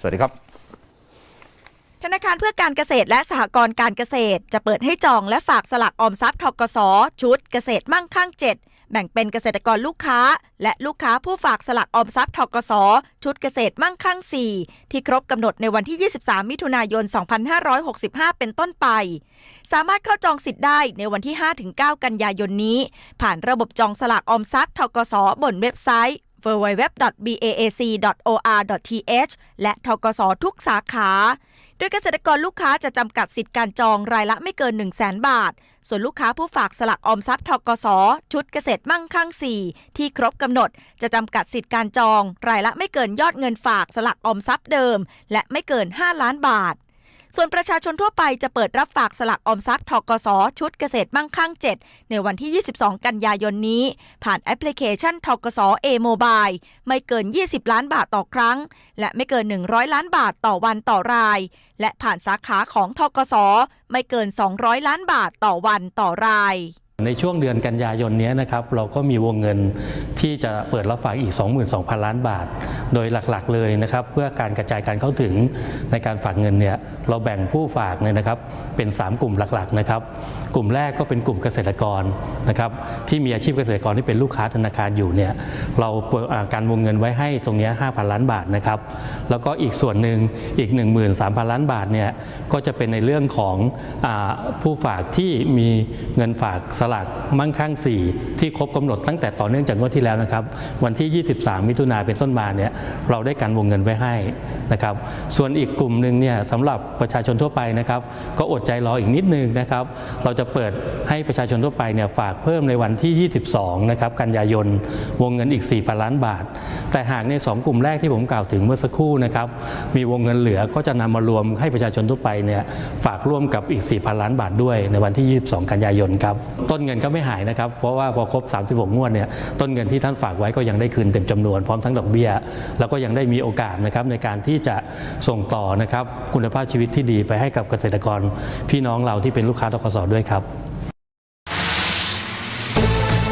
สวัสดีครับธนาคารเพื่อการเกษตรและสหกรณ์การเกษตร จะเปิดให้จองและฝากสลักออมทรัพย์ทกสชุดเกษตรมั่งคั่ง 7 แบ่งเป็นเกษตรกรลูกค้า และลูกค้าผู้ฝากสลักออมทรัพย์ทกสชุดเกษตรมั่งคั่ง 4 ที่ครบกำหนดในวันที่ 23 มิถุนายน 2565 เป็นต้นไป สามารถเข้าจองสิทธิ์ได้ในวันที่ 5-9 กันยายนนี้ ผ่านระบบจองสลากออมทรัพย์ทกสบนเว็บไซต์ www.baac.or.th และทกสทุกสาขา โดยเกษตรกรลูกค้าจะจำกัดสิทธิ์การจองรายละไม่เกิน 1 0 0 0 0แบาท ส่วนลูกค้าผู้ฝากสลักออมทรัพย์ทกสชุดเกษตรมั่งคั่ง 4 ที่ครบกำหนด จะจำกัดสิทธิ์การจอง รายละไม่เกินยอดเงินฝากสลักออมทรัพย์เดิม และไม่เกิน 5 ล้านบาท ส่วนประชาชนทั่วไปจะเปิดรับฝากสลักออมทรัพย์ทกสชุดเกษตรมั่งคั่ง 7 ในวันที่ 22 กันยายนนี้ ผ่านแอปพลิเคชันทกสเอโมบายไม่เกิน 20 ล้านบาทต่อครั้ง และไม่เกิน 100 ล้านบาทต่อวันต่อราย และผ่านสาขาของทกสไม่เกิน 200 ล้านบาทต่อวันต่อราย ในช่วงเดือนกันยายนนี้นะครับเราก็มีวงเงินที่จะเปิดรับฝากอีก 22,000 ล้านบาท โดยหลักๆเลยนะครับเพื่อการกระจายการเข้าถึงในการฝากเงินเนี่ยเราแบ่งผู้ฝากเนี่ยนะครับเป็น 3 กลุ่มหลักๆนะครับกลุ่มแรกก็เป็นกลุ่มเกษตรกรนะครับที่มีอาชีพเกษตรกรที่เป็นลูกค้าธนาคารอยู่เนี่ยเราเปิดการวงเงินไว้ให้ตรงนี้5,000 ล้านบาทนะครับแล้วก็อีกส่วนหนึ่งอีก 13,000 ล้านบาทเนี่ยก็จะเป็นในเรื่องของอผู้ฝากที่มีเงินฝากสลากมั่งคั่ง 4 ที่ครบกำหนดตั้งแต่ต่อเนื่องจากงวดที่แล้วนะครับ วันที่ 23 มิถุนาเป็นต้นมาเนี่ยเราได้การวงเงินไว้ให้นะครับ ส่วนอีกกลุ่มหนึ่งเนี่ยสำหรับประชาชนทั่วไปนะครับ ก็อดใจรออีกนิดนึงนะครับ เราจะเปิดให้ประชาชนทั่วไปเนี่ยฝากเพิ่มในวันที่ 22 นะครับ กันยายนวงเงินอีก4,000ล้านบาท แต่หากใน 2 กลุ่มแรกที่ผมกล่าวถึงเมื่อสักครู่นะครับมีวงเงินเหลือก็จะนำมารวมให้ประชาชนทั่วไปเนี่ยฝากร่วมกับอีก4,000ล้านบาทด้วยในวันที่ 22 กันยายนครับต้นเงินก็ไม่หายนะครับ เพราะว่าพอครบ 36 งวดเนี่ยต้นเงินที่ท่านฝากไว้ก็ยังได้คืนเต็มจำนวนพร้อมทั้งดอกเบี้ย แล้วก็ยังได้มีโอกาสนะครับในการที่จะส่งต่อนะครับคุณภาพชีวิตที่ดีไปให้กับเกษตรกรพี่น้องเราที่เป็นลูกค้าทกสด้วยครับ